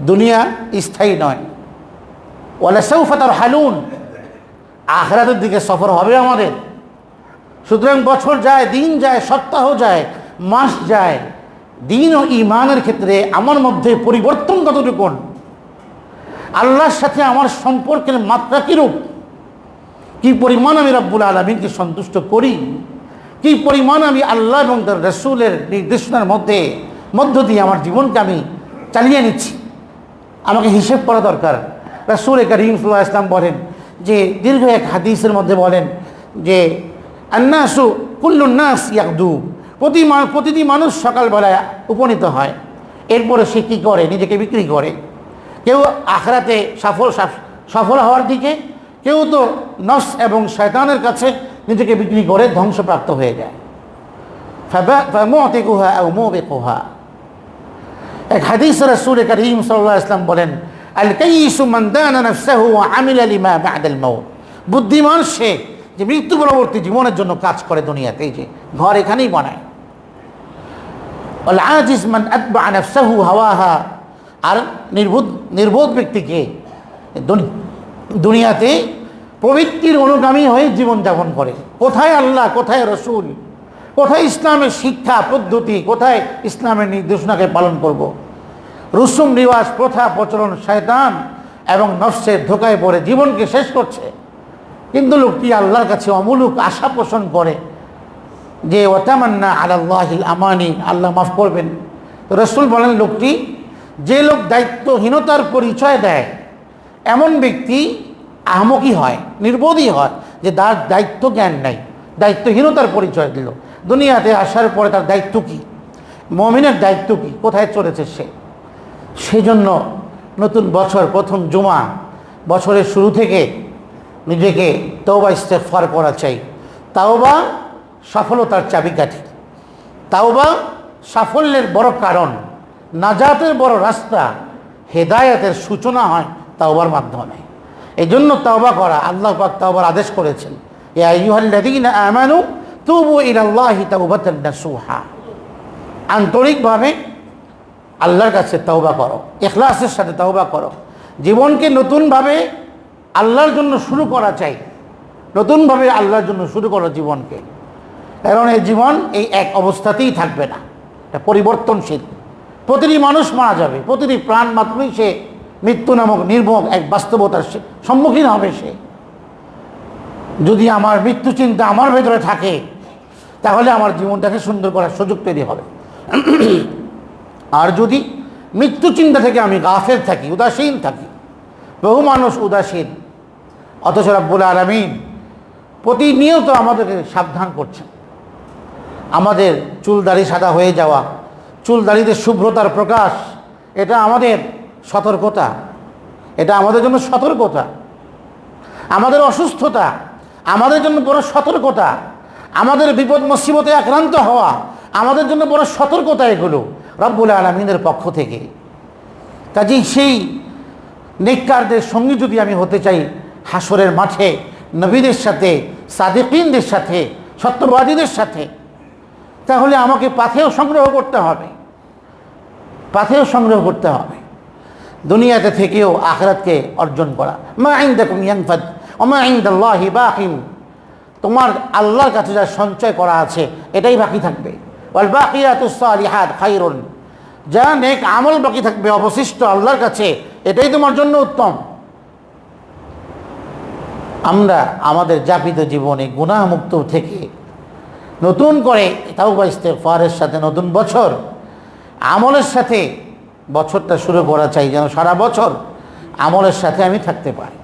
দুনিয়া স্থায়ী নয়। ওয়ালা সৌফাতার হালুন আখরাতের দিকে সফর হবে আমাদের। সুতরাং বছর যায়, দিন যায়, সপ্তাহ যায়, মাস যায়। দিন ও ইমানের ক্ষেত্রে আমার মধ্যে পরিবর্তন কতটুকু? আল্লাহর সাথে আমার সম্পর্কের মাত্রা কীরূপ? কি পরিমাণ আমি রব্বুল আলমিনকে সন্তুষ্ট করি? কি পরিমাণ আমি আল্লাহ এবং তার রসুলের নির্দেশনার মধ্যে, মধ্য দিয়ে আমার জীবনকে আমি চালিয়ে নিচ্ছি? আমাকে হিসেব করা দরকার। রসুল করিম সাল্লাহ ইসলাম বলেন যে, দীর্ঘ এক হাদিসের মধ্যে বলেন যে, আন্নাসু কুল্লুন্নাস ইয়াকদু প্রতি মা- প্রতিটি মানুষ সকালবেলায় উপনীত হয়। এরপরে সে কী করে? নিজেকে বিক্রি করে। কেউ আখরাতে সফল, সাফ- সফল হওয়ার দিকে, কেউ তো নস এবং শয়তানের কাছে নিজেকে বিক্রি করে ধ্বংসপ্রাপ্ত হয়ে যায়। ফ্যামতে কুহা মোবে কুহা এক হাদিস রাসূল করিম সাল্লাল্লাহু বলেন, আল কাইসু মান দানা নাফসাহু ওয়া আমিলা লিমা বা'দাল মাউত বুদ্ধিমান সে যে মৃত্যু পরবর্তী জীবনের জন্য কাজ করে দুনিয়াতে যে ঘর এখানেই বানায়। আজিজ মান আতবা নাফসাহু হাওয়াহা। আর নির্বোধ নির্বোধ ব্যক্তিকে দুনি- দুনিয়াতে প্রবৃত্তির অনুগামী হয়ে জীবনযাপন করে। কোথায় আল্লাহ, কোথায় রসুল? কোথায় ইসলামের শিক্ষা, পদ্ধতি, কোথায় ইসলামের নির্দেশনাকে পালন করব। রুসুম রিওয়াজ, প্রথা, প্রচলন, শয়তান এবং নফসের ধোকায় পড়ে জীবনকে শেষ করছে। কিন্তু লোকটি আল্লাহর কাছে অমূলক আশা পোষণ করে যে ওতামান্না আল্লাহিল আমানি আল্লাহ মাফ করবেন। তো রসুল বলেন, লোকটি যে লোক দায়িত্বহীনতার পরিচয় দেয়, এমন ব্যক্তি আহমকি হয়, নির্বোধই হয়, যে তার দায়িত্ব জ্ঞান নাই, দায়িত্বহীনতার পরিচয় দিল। দুনিয়াতে আসার পরে তার দায়িত্ব কী? মমিনের দায়িত্ব কী? কোথায় চলেছে সে? সেজন্য নতুন বছর, প্রথম জুমা, বছরের শুরু থেকে নিজেকে তওবা ইস্তেফার করা চাই। তাওবা সফলতার চাবিকাঠি। তাওবা সাফল্যের বড় কারণ, নাজাতের বড় রাস্তা, হেদায়েতের সূচনা হয় তাওবার মাধ্যমে। এই জন্য তাওবা করা, আল্লাহ পাক তাওবার আদেশ করেছেন এ আইয়ুহাল্লাযীনা আমানু তুবু ইলাল্লাহি তাওবাতান নাসুহা। আন্তরিকভাবে আল্লাহর কাছে তওবা করো এখলাসের সাথে তওবা করো। জীবনকে নতুনভাবে আল্লাহর জন্য শুরু করা চাই। নতুনভাবে আল্লাহর জন্য শুরু করো জীবনকে। কারণ এই জীবন এই এক অবস্থাতেই থাকবে না। এটা পরিবর্তনশীল। প্রতিটি মানুষ মারা যাবে। প্রতিটি প্রাণ মাত্রই সে মৃত্যু নামক নির্মম এক বাস্তবতার সম্মুখীন হবে সে। যদি আমার মৃত্যু চিন্তা আমার ভেতরে থাকে তাহলে আমার জীবনটাকে সুন্দর করার সুযোগ তৈরি হবে। আর যদি মৃত্যু চিন্তা থেকে আমি গাফের থাকি, উদাসীন থাকি, বহু মানুষ উদাসীন, অথচ রাব্বুল আলমিন প্রতিনিয়ত আমাদেরকে সাবধান করছেন। আমাদের চুল দাড়ি সাদা হয়ে যাওয়া চুল দাড়িতে শুভ্রতার প্রকাশ, এটা আমাদের সতর্কতা, এটা আমাদের জন্য সতর্কতা, আমাদের অসুস্থতা, আমাদের জন্য বড় সতর্কতা আমাদের বিপদ, মুসিবতে আক্রান্ত হওয়া, আমাদের জন্য বড় সতর্কতা এগুলো রব্বুল আলমিনের পক্ষ থেকে। কাজেই সেই নেককারদের সঙ্গী যদি আমি হতে চাই হাসরের মাঠে, নবীদের সাথে, সাদেকিনদের সাথে, সত্যবাদীদের সাথে, তাহলে আমাকে পাথেও সংগ্রহ করতে হবে। পাথেও সংগ্রহ করতে হবে। দুনিয়াতে থেকেও আখরাতকে অর্জন করা। মা আইন দেখুন আইন্দাকুম ইয়ানফাদ, ওমা আইন্দাল্লাহি বাকিন। তোমার আল্লাহর কাছে যা সঞ্চয় করা আছে, এটাই বাকি থাকবে। যা নেক আমল বাকি থাকবে, অবশিষ্ট আল্লাহর কাছে, এটাই তোমার জন্য উত্তম। আমরা আমাদের যাপিত জীবনে গুণামুক্ত থেকে নতুন করে তাও তাওবা ইস্তেগফারের সাথে নতুন বছর, আমলের সাথে বছরটা শুরু করা চাই যেন সারা বছর আমলের সাথে আমি থাকতে পারি।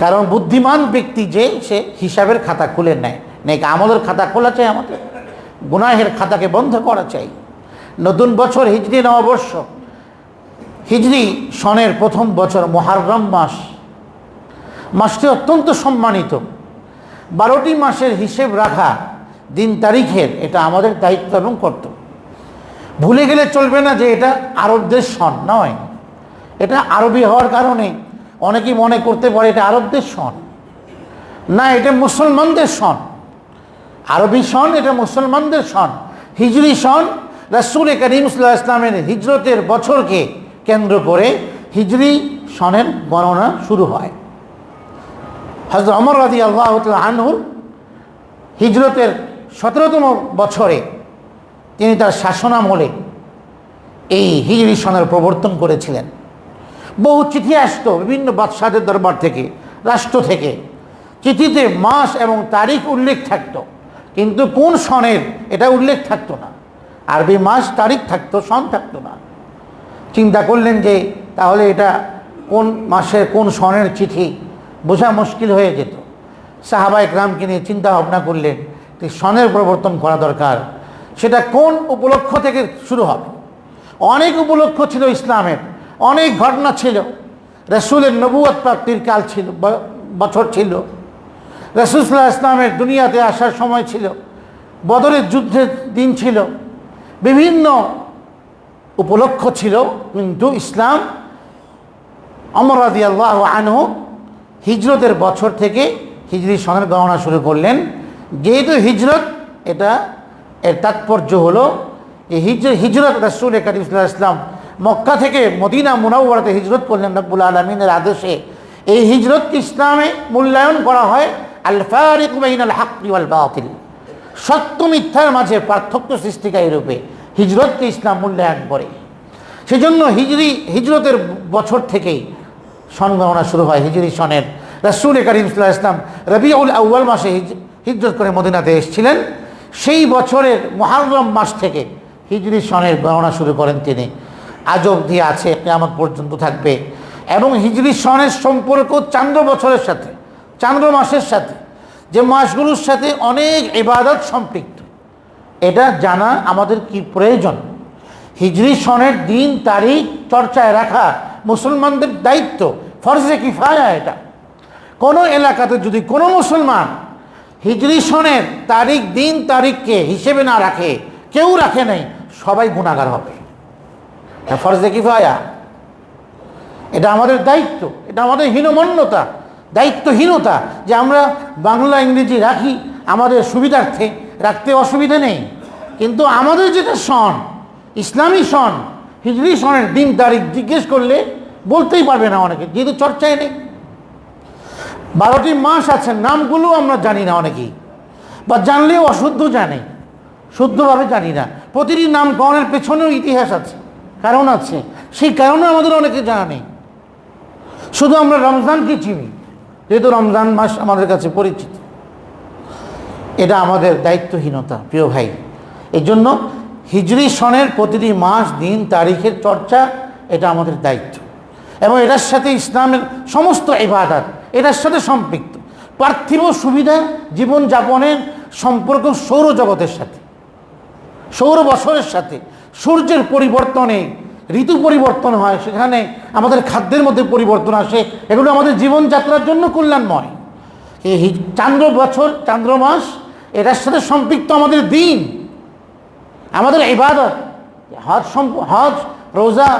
কারণ বুদ্ধিমান ব্যক্তি যে সে হিসাবের খাতা খুলে নেয়। নেক আমলের খাতা খোলা চাই আমাদের। গুনাহের খাতাকে বন্ধ করা চাই। নতুন বছর হিজড়ি নববর্ষ হিজড়ি সনের প্রথম বছর মহারম মাস। মাসটি অত্যন্ত সম্মানিত। বারোটি মাসের হিসেব রাখা দিন তারিখের, এটা আমাদের দায়িত্ব এবং কর্তব্য। ভুলে গেলে চলবে না যে এটা আরবদের সন নয়। এটা আরবি হওয়ার কারণে অনেকেই মনে করতে পারে এটা আরবদের সন না, এটা মুসলমানদের সন আরবি সন এটা মুসলমানদের সন হিজরি সন রাসুল করিম সাল্লাহ ইসলামের হিজরতের বছরকে কেন্দ্র করে হিজরি সনের গণনা শুরু হয়। হজরত অমর রাজি আল্লাহ আনহুর হিজরতের সতেরোতম বছরে তিনি তার শাসনামলে এই হিজরি সনের প্রবর্তন করেছিলেন। বহু চিঠি আসতো বিভিন্ন বাদশাহের দরবার থেকে, রাষ্ট্র থেকে। চিঠিতে মাস এবং তারিখ উল্লেখ থাকতো, কিন্তু কোন সনের এটা উল্লেখ থাকতো না। আরবি মাস, তারিখ থাকতো, সন থাকতো না। চিন্তা করলেন যে তাহলে এটা কোন মাসের, কোন সনের চিঠি? বোঝা মুশকিল হয়ে যেত। সাহাবা একরামকে নিয়ে চিন্তা ভাবনা করলেন যে সনের প্রবর্তন করা দরকার। সেটা কোন উপলক্ষ থেকে শুরু হবে? অনেক উপলক্ষ ছিল ইসলামের। অনেক ঘটনা ছিল। রসুলের নবুয়ত প্রাপ্তির কাল ছিল বছর ছিল। রসুল্লাহ ইসলামের দুনিয়াতে আসার সময় ছিল। বদরের যুদ্ধের দিন ছিল। বিভিন্ন উপলক্ষ ছিল। কিন্তু ইসলাম অমর রাদি আল্লাহ আনহু হিজরতের বছর থেকে হিজরি সনের গণনা শুরু করলেন। যেহেতু হিজরত, এটা এর তাৎপর্য হলো যে হিজ, হিজরত রসুল করিম ইসলাম মক্কা থেকে মদিনা মুনাওয়ারাতে হিজরত করলেন রব্বুল আলমিনের আদেশে। এই হিজরত ইসলামে মূল্যায়ন করা হয় আল ফারিক বাইন আল বাতিল। সত্য মিথ্যার মাঝে পার্থক্য সৃষ্টিকারী রূপে হিজরতকে ইসলাম মূল্যায়ন করে। সেজন্য হিজরি, হিজরতের বছর থেকেই গণনা শুরু হয় হিজরি সনের। রাসুল করিম সাল্লাহ ইসলাম রবিউল আউ্য়াল মাসে হিজ- হিজরত করে মদিনাতে এসেছিলেন। সেই বছরের মহারম মাস থেকে হিজরি সনের গণনা শুরু করেন তিনি। আজ অবধি আছে, কেয়ামত পর্যন্ত থাকবে। এবং হিজরি সনের সম্পর্ক চান্দ্র বছরের সাথে, চান্দ্র মাসের সাথে, যে মাসগুলোর সাথে অনেক ইবাদত সম্পৃক্ত। এটা জানা আমাদের কি প্রয়োজন? হিজরি সনের দিন, তারিখ চর্চায় রাখা মুসলমানদের দায়িত্ব, ফরজে কিফায়া এটা। কোনো এলাকাতে যদি কোনো মুসলমান হিজরি সনের তারিখ, দিন, তারিখকে হিসেবে না রাখে, কেউ রাখে নাই, সবাই গুণাগার হবে। ফরজে কিফায়া। এটা আমাদের দায়িত্ব, এটা আমাদের হীনমন্যতা, দায়িত্বহীনতা যে আমরা বাংলা, ইংরেজি রাখি, আমাদের সুবিধার্থে রাখতে অসুবিধা নেই। কিন্তু আমাদের যেটা সন, ইসলামী সন, হিজরি সনের দিন তারিখ জিজ্ঞেস করলে বলতেই পারবে না অনেকে, যেহেতু চর্চায় নেই। বারোটি মাস আছে, নামগুলো আমরা জানি না অনেকেই বা জানলেও অশুদ্ধ জানে, শুদ্ধভাবে জানি না। প্রতিটি নামকরণের পেছনেও ইতিহাস আছে। কারণ আছে। সেই কারণে আমাদের অনেকে জানা নেই। শুধু আমরা রমজানকে চিনি, যেহেতু রমজান মাস আমাদের কাছে পরিচিত। এটা আমাদের দায়িত্বহীনতা, প্রিয় ভাই। এই জন্য হিজরি সনের প্রতিটি মাস, দিন, তারিখের চর্চা, এটা আমাদের দায়িত্ব। এবং এটার সাথে ইসলামের সমস্ত ইবাদত, এটার সাথে সম্পৃক্ত। পার্থিব সুবিধা, জীবনযাপনের সম্পর্ক সৌরজগতের সাথে সৌর বছরের সাথে সূর্যের পরিবর্তনে, ঋতু পরিবর্তন হয়, সেখানে আমাদের খাদ্যের মধ্যে পরিবর্তন আসে। এগুলো আমাদের জীবনযাত্রার জন্য কল্যাণময়। এই চান্দ্র বছর, চান্দ্র মাস, এটার সাথে সম্পৃক্ত আমাদের দিন, আমাদের ইবাদত, হজ হজ, রোজা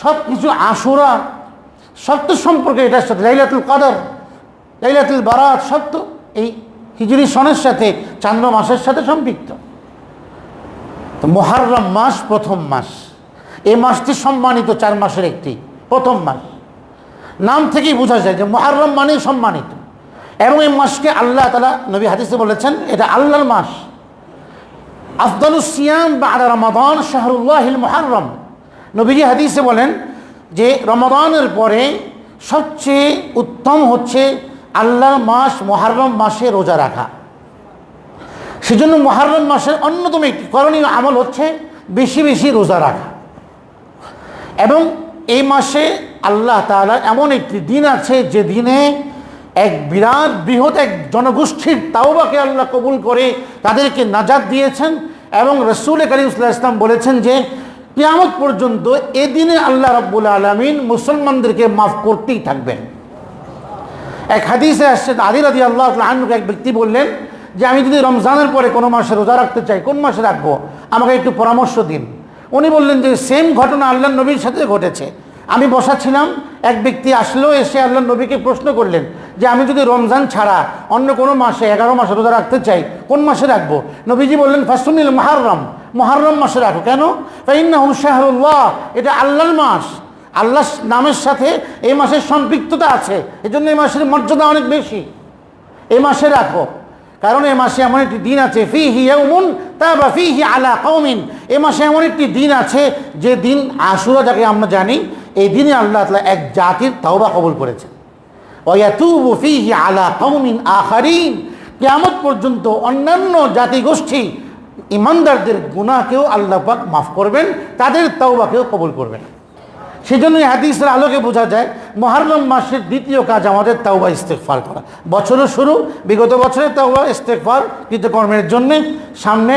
সব কিছু আশুরা, সব তো সম্পর্কে এটার সাথে, লাইলাতুল কাদর, লাইলাতুল বারাত, সব তো এই হিজরি সনের সাথে, চান্দ্র মাসের সাথে সম্পৃক্ত। মহারম মাস প্রথম মাস। এই মাসটি সম্মানিত চার মাসের একটি, প্রথম মাস। নাম থেকেই বোঝা যায় যে মহারম মানেই সম্মানিত। এবং এই মাসকে আল্লাহ তালা নবী হাদিসে বলেছেন, এটা আল্লাহর মাস। আফদালুস বা বা রমাদান শাহরুল্লাহিল মহারম। নবীজি হাদিসে বলেন যে রমাদানের পরে সবচেয়ে উত্তম হচ্ছে আল্লাহর মাস মহারম মাসে রোজা রাখা। সেজন্য মহারম মাসের অন্যতম একটি করণীয় আমল হচ্ছে বেশি বেশি রোজা রাখা। এবং এই মাসে আল্লাহ তাআলা এমন একটি দিন আছে যে দিনে এক বিরাট বৃহৎ এক জনগোষ্ঠীর তাওবাকে আল্লাহ কবুল করে তাদেরকে নাজাদ দিয়েছেন এবং রসুল করিম সাল্লাল্লাহু আলাইহি ওয়াসাল্লাম বলেছেন যে, কিয়ামত পর্যন্ত এদিনে আল্লাহ রাব্বুল আলামিন মুসলমানদেরকে মাফ করতেই থাকবেন। এক হাদিসে আসছে আদি রাদি আল্লাহ এক ব্যক্তি বললেন যে আমি যদি রমজানের পরে কোনো মাসে রোজা রাখতে চাই, কোন মাসে রাখব? আমাকে একটু পরামর্শ দিন। উনি বললেন যে সেম ঘটনা আল্লাহ নবীর সাথে ঘটেছে। আমি বসা ছিলাম এক ব্যক্তি আসলো, এসে আল্লাহ নবীকে প্রশ্ন করলেন যে, আমি যদি রমজান ছাড়া অন্য কোনো মাসে, এগারো মাসে রোজা রাখতে চাই, কোন মাসে রাখব? নবীজি বললেন, ফাসুনিল মহারম মহারম মাসে রাখো। কেন? শাহরুল্লাহ, এটা আল্লাহর মাস। আল্লাহ নামের সাথে এই মাসের সম্পৃক্ততা আছে। এজন্য এই মাসের মর্যাদা অনেক বেশি। এই মাসে রাখো। কারণ এ মাসে এমন একটি দিন আছে ফি হি ইয়ৌমুন তা বা ফি হি আলা কৌমিন এ মাসে এমন একটি দিন আছে, যে দিন আশুরা যাকে আমরা জানি, এই দিনে আল্লাহ তালা এক জাতির তাওবা কবুল করেছেন। ওয়াতুবু ফিহি আলা কৌমিন আখারিন। কিয়ামত পর্যন্ত অন্যান্য জাতিগোষ্ঠী ইমানদারদের গুনাহকেও আল্লাহ পাক মাফ করবেন, তাদের তাওবাকেও কবুল করবেন। সেজন্য এই হাদিসের আলোকে বোঝা যায়, মহারম মাসের দ্বিতীয় কাজ আমাদের তাওবা ইস্তেকফার করা। বছরের শুরু, বিগত বছরের তাওবা ইস্তেকফার কৃতকর্মের জন্যে সামনে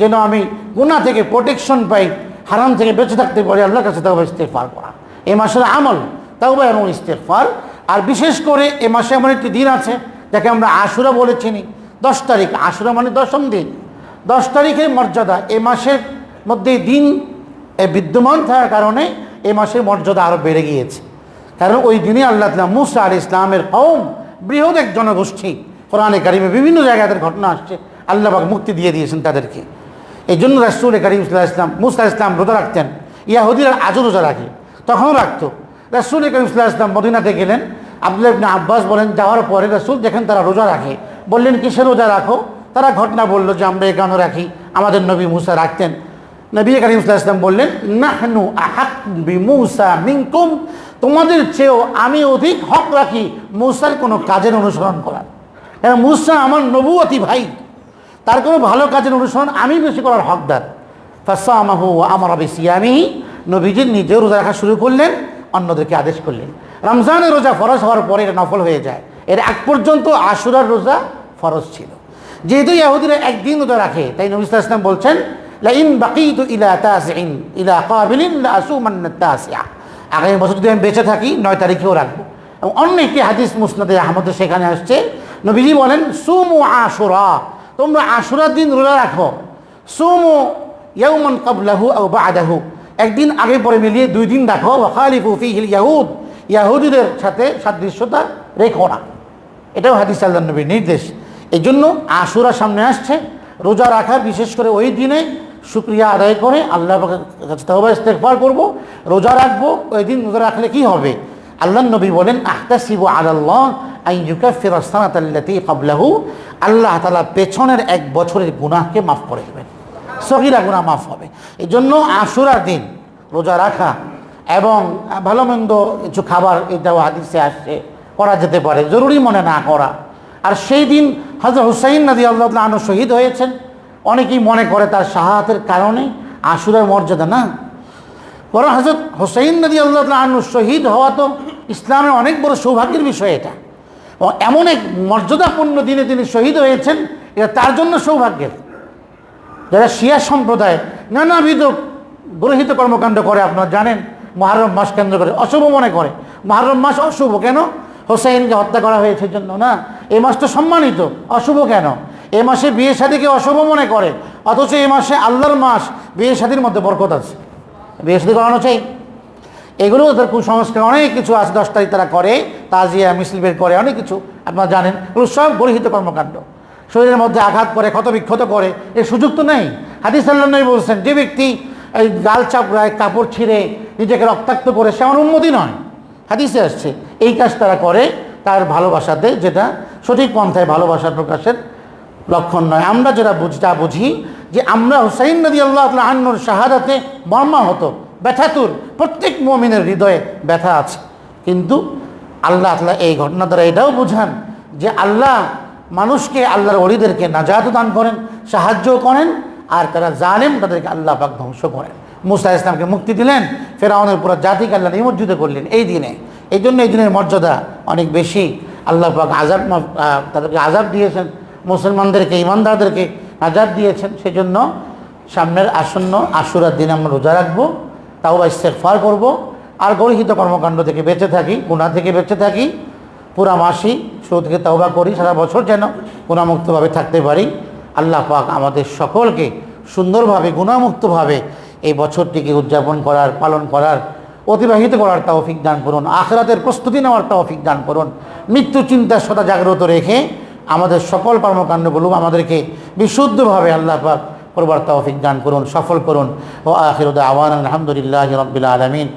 যেন আমি গুণা থেকে প্রোটেকশন পাই, হারাম থেকে বেঁচে থাকতে পারি, আল্লাহর কাছে তাওবা ইস্তেকফার করা। এ মাসের আমল, তাওবা এবং ইস্তেকফার আর বিশেষ করে এ মাসে এমন একটি দিন আছে, যাকে আমরা আশুরা বলে চিনি। দশ তারিখ, আশুরা মানে দশম দিন। দশ তারিখের মর্যাদা, এ মাসের মধ্যে দিন বিদ্যমান থাকার কারণে এই মাসের মর্যাদা আরও বেড়ে গিয়েছে। কারণ ওই দিনে আল্লাহ তালা মুসা আল ইসলামের কৌম বৃহৎ এক জনগোষ্ঠী, কোরআনে কারিমে বিভিন্ন জায়গায় তাদের ঘটনা আসছে, আল্লাহ পাক মুক্তি দিয়ে দিয়েছেন তাদেরকে। এই জন্য রাসুল করিম ইসলাম মুসা ইসলাম রোজা রাখতেন, ইয়াহুদিরা আজও রোজা রাখে, তখনও রাখতো। রাসুল করিম ইসলাম ইসলাম মদিনাতে গেলেন, আব্দুল্লাহ আব্বাস বলেন, যাওয়ার পরে রাসুল দেখেন তারা রোজা রাখে, বললেন, কিসে রোজা রাখো? তারা ঘটনা বলল যে, আমরা এখানে রাখি, আমাদের নবী মুসা রাখতেন। নবী করিম ইসলাম বললেন, নাহনু আহাক বিমুসা মিনকুম। তোমাদের চেয়েও আমি অধিক হক রাখি মূসার কোনো কাজের অনুসরণ করার। কারণ মুসা আমার নবুয়তি ভাই, তার কোনো ভালো কাজের অনুসরণ আমি বেশি করার হকদার। ফাঁসা আমাহু আমার বেশি আমি নবীজির নিজেও রোজা রাখা শুরু করলেন, অন্যদেরকে আদেশ করলেন। রমজানের রোজা ফরজ হওয়ার পরে এটা নফল হয়ে যায়। এর আগ পর্যন্ত আশুরার রোজা ফরজ ছিল। যেহেতু ইয়াহুদিরা একদিন রোজা রাখে, তাই নবী আলাইহি বলছেন লাইন বাকিতু ইলা তাসিন ইলা কাবিলিন লা আসুমান্না তাসিয়া আগামী বছর যদি আমি বেঁচে থাকি, নয় তারিখেও রাখব। এবং অন্য একটি হাদিস মুসনাদে আহমদের সেখানে আসছে। নবীজি বলেন, সুমু আশুরা, তোমরা আশুরার দিন রোজা রাখো। সুমু ইয়াউমান কাবলাহু আও বাদাহু, একদিন আগে পরে মিলিয়ে দুই দিন রাখো। ওয়াখালিফু ফিহিল ইয়াহুদ, ইয়াহুদিদের সাথে সাদৃশ্যতা রেখো না। এটাও হাদিস আল্লাহ নবীর নির্দেশ। এই জন্য আশুরা সামনে আসছে। রোজা রাখা বিশেষ করে ওই দিনে শুক্রিয়া আদায় করে আল্লাহ কাছে ইস্তেকবার করব, রোজা রাখব ওই দিন রোজা রাখলে কি হবে? আল্লাহ নবী বলেন, আহতাসিবু আলাল্লাহ আই ইউকাফির আসানাতাল্লাতি কাবলাহু আল্লাহ তাআলা পেছনের এক বছরের গুনাহকে মাফ করে দেবেন। সগিরা গুনাহ মাফ হবে। এই জন্য আশুরার দিন রোজা রাখা এবং ভালো মন্দ কিছু খাবার এটাও হাদিসে আসছে করা যেতে পারে, জরুরি মনে না করা। আর সেই দিন হজরত হুসাইন নদী আল্লাহ আনু শহীদ হয়েছেন। অনেকেই মনে করে তার শাহাতের কারণে আশুরের মর্যাদা, না? বরং হজরত হোসাইন নদী আল্লাহ আনু শহীদ হওয়া তো ইসলামের অনেক বড় সৌভাগ্যের বিষয় এটা। এমন এক মর্যাদাপূর্ণ দিনে তিনি শহীদ হয়েছেন, এটা তার জন্য সৌভাগ্যের। যারা শিয়া সম্প্রদায় নানাবিধ গ্রহিত কর্মকাণ্ড করে, আপনারা জানেন মহারম মাস কেন্দ্র করে, অশুভ মনে করে। মহারম মাস অশুভ কেন? হোসাইনকে হত্যা করা হয়েছে জন্য, না? এই মাস তো সম্মানিত, অশুভ কেন? এ মাসে বিয়ে শাদীকে অশুভ মনে করে, অথচ এ মাসে আল্লাহর মাস, বিয়ে শাদীর মধ্যে বরকত আছে। বিয়ে শাদী করানো চাই। এগুলো তার কুসংস্কার, অনেক কিছু আছে দশ তারিখ তারা করে, তাজিয়া, মিছিল বের করে, অনেক কিছু, আপনারা জানেন, এগুলো সব গরহিত কর্মকাণ্ড। শরীরের মধ্যে আঘাত করে ক্ষত বিক্ষত করে, এর সুযোগ তো নেই। হাদিস আল্লাহ বলছেন, যে ব্যক্তি এই গাল চাপড়ায়, কাপড় ছিঁড়ে, নিজেকে রক্তাক্ত করে, সে আমার উন্মতি নয়। হাদিসে আসছে, এই কাজ তারা করে, তার ভালোবাসাতে যেটা সঠিক পন্থায় ভালোবাসার প্রকাশের লক্ষণ নয়। আমরা যেটা বুঝি তা বুঝি যে আমরা হুসাইন নদী আল্লাহ আন্নুর শাহাদাতে মর্মাহত, ব্যথাতুর, প্রত্যেক মমিনের হৃদয়ে ব্যথা আছে। কিন্তু আল্লাহ আল্লাহ এই ঘটনা দ্বারা এটাও বুঝান যে আল্লাহ মানুষকে আল্লাহর অলিদেরকে নাজাত দান করেন, সাহায্য করেন, আর তারা জালেম তাদেরকে আল্লাহ পাক ধ্বংস করেন। মুসা ইসলামকে মুক্তি দিলেন, ফেরাউনের পুরো জাতিকে আল্লাহ নিমজ্জিত করলেন এই দিনে। এই জন্য এই দিনের মর্যাদা অনেক বেশি। আল্লাহ পাক আজাব তাদেরকে আজাব দিয়েছেন। মুসলমানদেরকে, ইমানদারদেরকে আজাদ দিয়েছেন। সেজন্য সামনের আসন্ন আশুরার দিন আমরা রোজা রাখব, তাও বা ইস্তেকফার করব। আর গর্হিত কর্মকাণ্ড থেকে বেঁচে থাকি গুণা থেকে বেঁচে থাকি, পুরা মাসি শুরু থেকে তওবা করি, সারা বছর যেন গুণামুক্তভাবে থাকতে পারি। আল্লাহ পাক আমাদের সকলকে সুন্দরভাবে গুণামুক্তভাবে এই বছরটিকে উদযাপন করার, পালন করার, অতিবাহিত করার তৌফিক দান করুন। আখরাতের প্রস্তুতি নেওয়ার তৌফিক দান করুন। মৃত্যু চিন্তার সদা জাগ্রত রেখে আমাদের সকল কর্মকাণ্ড কর্মকাণ্ডগুলো আমাদেরকে বিশুদ্ধভাবে আল্লাহ পাক করবার অভিজ্ঞান করুন, সফল করুন। ও আখির আওয়ান আলহামদুলিল্লাহ রবিল আলমিন।